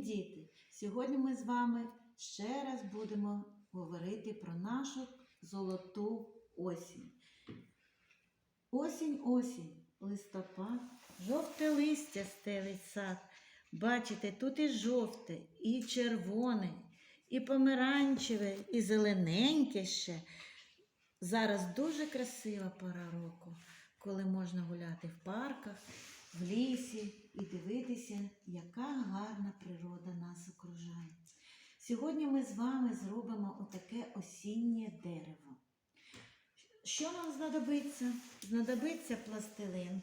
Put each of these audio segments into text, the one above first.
діти! Сьогодні ми з вами ще раз будемо говорити про нашу золоту осінь. Осінь, осінь, листопад, жовте листя стелить сад. Бачите, тут і жовте, і червоне, і помаранчеве, і зелененьке ще. Зараз дуже красива пора року, коли можна гуляти в парках, в лісі і дивитися, яка гарна природа нас окружає. Сьогодні ми з вами зробимо отаке осіннє дерево. Що нам знадобиться? Знадобиться пластилин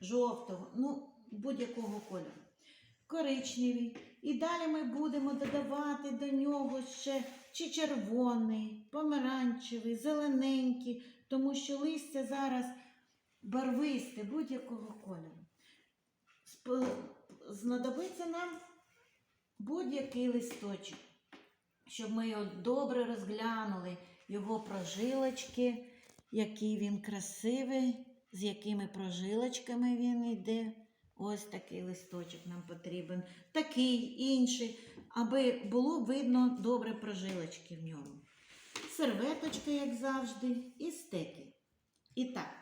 жовтого, ну, будь-якого кольору, коричневий. І далі ми будемо додавати до нього ще чи червоний, помаранчевий, зелененький, тому що листя зараз барвисте будь-якого кольору. Знадобиться нам будь-який листочок, щоб ми його добре розглянули, його прожилочки, який він красивий, з якими прожилочками він йде. Ось такий листочок нам потрібен, такий, інший, аби було видно добре прожилочки в ньому. Серветочки, як завжди, і стеки. І так,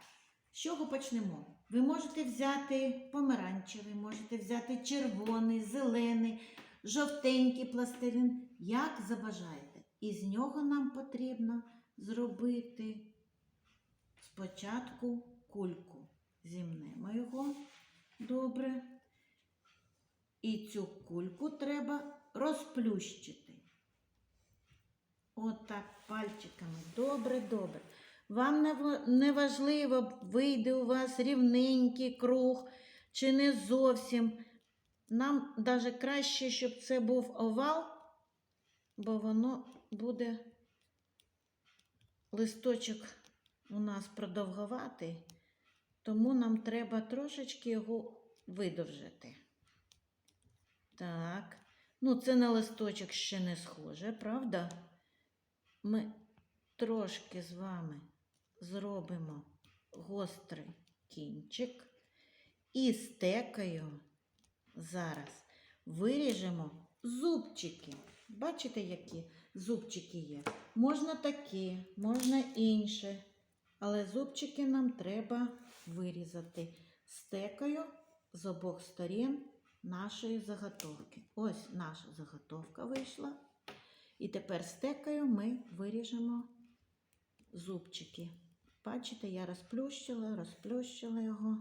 з чого почнемо? Ви можете взяти помаранчевий, можете взяти червоний, зелений, жовтенький пластилін, як забажаєте. І з нього нам потрібно зробити спочатку кульку. Зімнемо його добре. І цю кульку треба розплющити. Отак пальчиками. Добре, добре. Вам не важливо, вийде у вас рівненький круг чи не зовсім. Нам навіть краще, щоб це був овал, бо воно буде листочок у нас продовгуватий, тому нам треба трошечки його видовжити. Так, ну це на листочок ще не схоже, правда? Ми трошки з вами зробимо гострий кінчик і стекою зараз виріжемо зубчики. Бачите, які зубчики є? Можна такі, можна інші, але зубчики нам треба вирізати стекою з обох сторін нашої заготовки. Ось наша заготовка вийшла. І тепер стекою ми виріжемо зубчики. Бачите, я розплющила, розплющила його.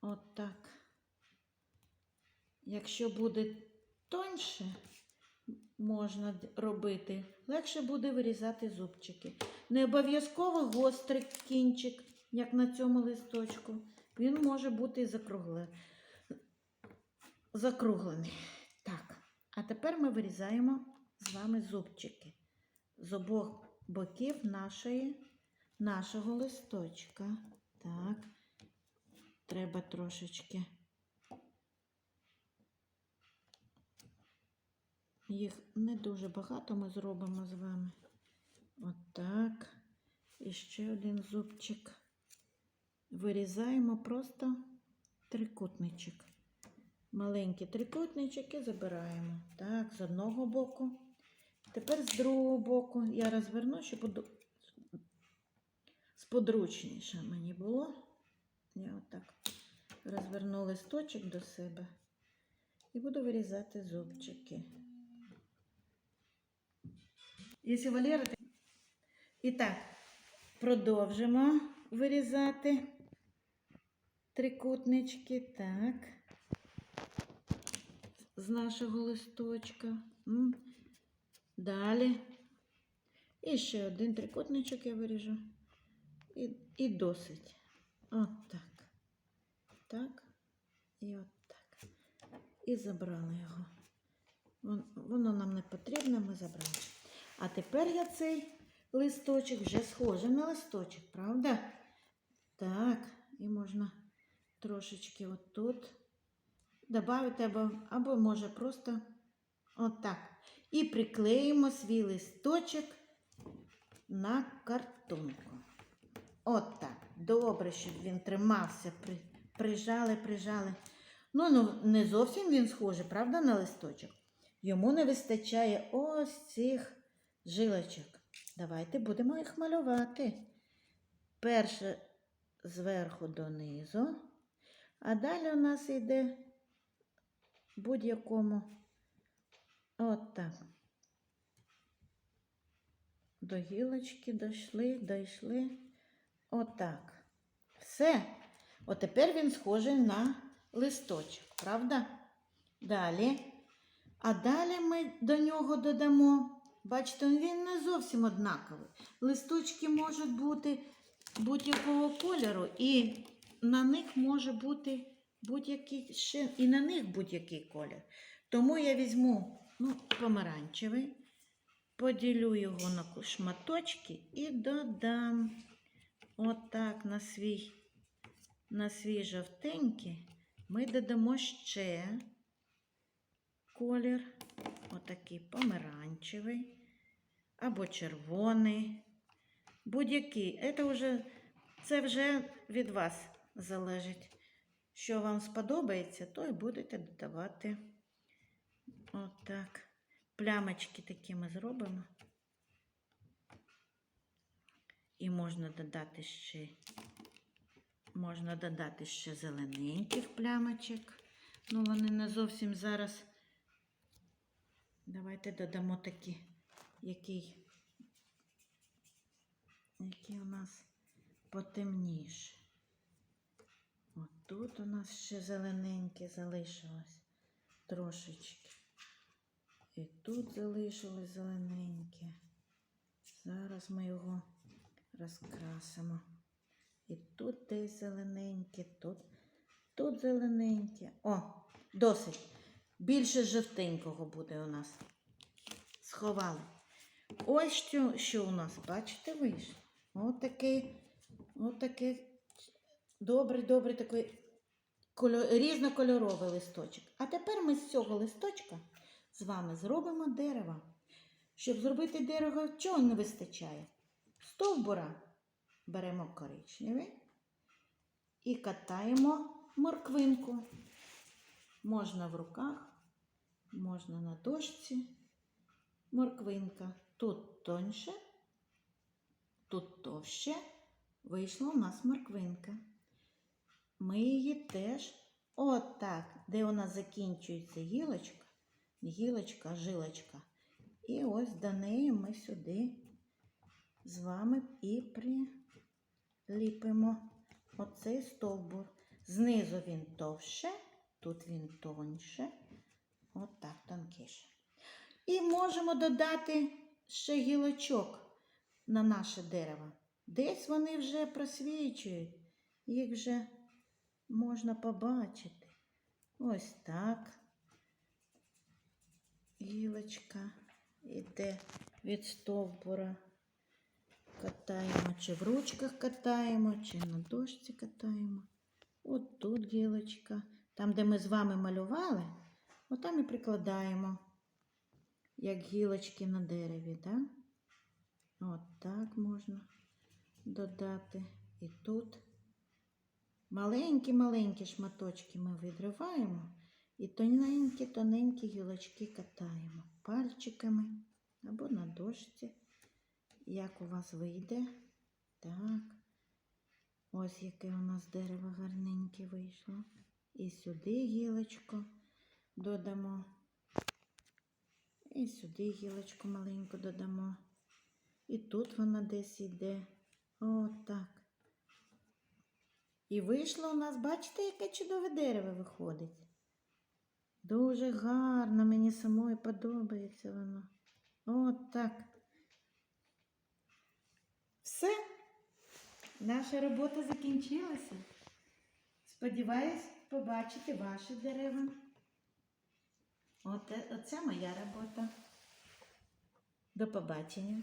От так. Якщо буде тоньше, можна робити, легше буде вирізати зубчики. Не обов'язково гострий кінчик, як на цьому листочку. Він може бути і закругле- закруглений. Так, а тепер ми вирізаємо з вами зубчики з обох боків нашої, нашого листочка. Так, треба трошечки їх не дуже багато ми зробимо з вами. Отак. І ще один зубчик. Вирізаємо просто трикутничок. Маленькі трикутнички забираємо. Так, з одного боку. Тепер з другого боку я розверну, щоб сподручніше мені було. Я отак розверну листочок до себе і буду вирізати зубчики. Якщо Валера... І так, продовжимо вирізати трикутнички. Так. З нашого листочка. Далі. І ще один трикутничок я виріжу. І, і досить. От так. Так. І от так. І забрали його. Вон- Воно нам не потрібно, ми забрали. А тепер я цей листочок вже схожий на листочок, правда? Так, і можна трошечки отут додати або, або може просто отак. І приклеїмо свій листочок на картонку. От так. Добре, щоб він тримався. При, прижали, прижали. Ну, ну, не зовсім він схожий, правда, на листочок? Йому не вистачає ось цих жилочок. Давайте будемо їх малювати. Перше зверху донизу, а далі у нас йде будь-якому. От так. До гілочки дійшли, дійшли. Отак. Все. От тепер він схожий на листочок, правда? Далі. А далі ми до нього додамо. Бачите, він не зовсім однаковий. Листочки можуть бути будь-якого кольору, і на них може бути будь-який ще, і на них будь-який колір. Тому я візьму ну, помаранчевий, поділю його на шматочки і додам отак на свій, на свій жовтенький. Ми додамо ще колір, отакий помаранчевий або червоний. Будь-який. Це вже, це вже від вас залежить. Що вам сподобається, то і будете додавати. Отак. Плямочки такі ми зробимо. І можна додати ще, можна додати ще зелененьких плямочок. Ну, вони не зовсім зараз. Давайте додамо такі, який, який у нас потемніше. От тут у нас ще зелененьке залишилось трошечки. І тут залишилось зелененьке. Зараз ми його розкрасимо. І тут десь зелененьке, тут, тут зелененьке. О, досить. Більше жовтенького буде у нас. Сховали. Ось що, що у нас, бачите, вийшло. Отакий, отакий добрий, добрий такий кольор, різнокольоровий листочок. А тепер ми з цього листочка з вами зробимо дерево. Щоб зробити дерево, чого не вистачає? Стовбура беремо коричневий і катаємо морквинку. Можна в руках, можна на дошці. Морквинка. Тут тоньше, тут товще. Вийшла у нас морквинка. Ми її теж отак, де у нас закінчується гілочка, гілочка, жилочка. І ось до неї ми сюди з вами і приліпимо оцей стовбур. Знизу він товще, тут він тоньше, отак тонкіше. І можемо додати ще гілочок на наше дерево. Десь вони вже просвічують, їх вже можна побачити. Ось так. Гілочка йде від стовбура. Катаємо, чи в ручках катаємо, чи на дошці катаємо. От тут гілочка. Там, де ми з вами малювали, отам і прикладаємо, як гілочки на дереві, так? От так можна додати. І тут маленькі-маленькі шматочки ми відриваємо і тоненькі-тоненькі гілочки катаємо пальчиками або на дошці. Як у вас вийде? Так. Ось яке у нас дерево гарненьке вийшло. І сюди гілочку додамо. І сюди гілочку маленьку додамо. І тут вона десь йде. Отак. І вийшло у нас, бачите, яке чудове дерево виходить. Дуже гарно, мені самої подобається воно. От так. Все. Наша робота закінчилася. Сподіваюсь побачити ваші дерева. Оце, моя робота. До побачення.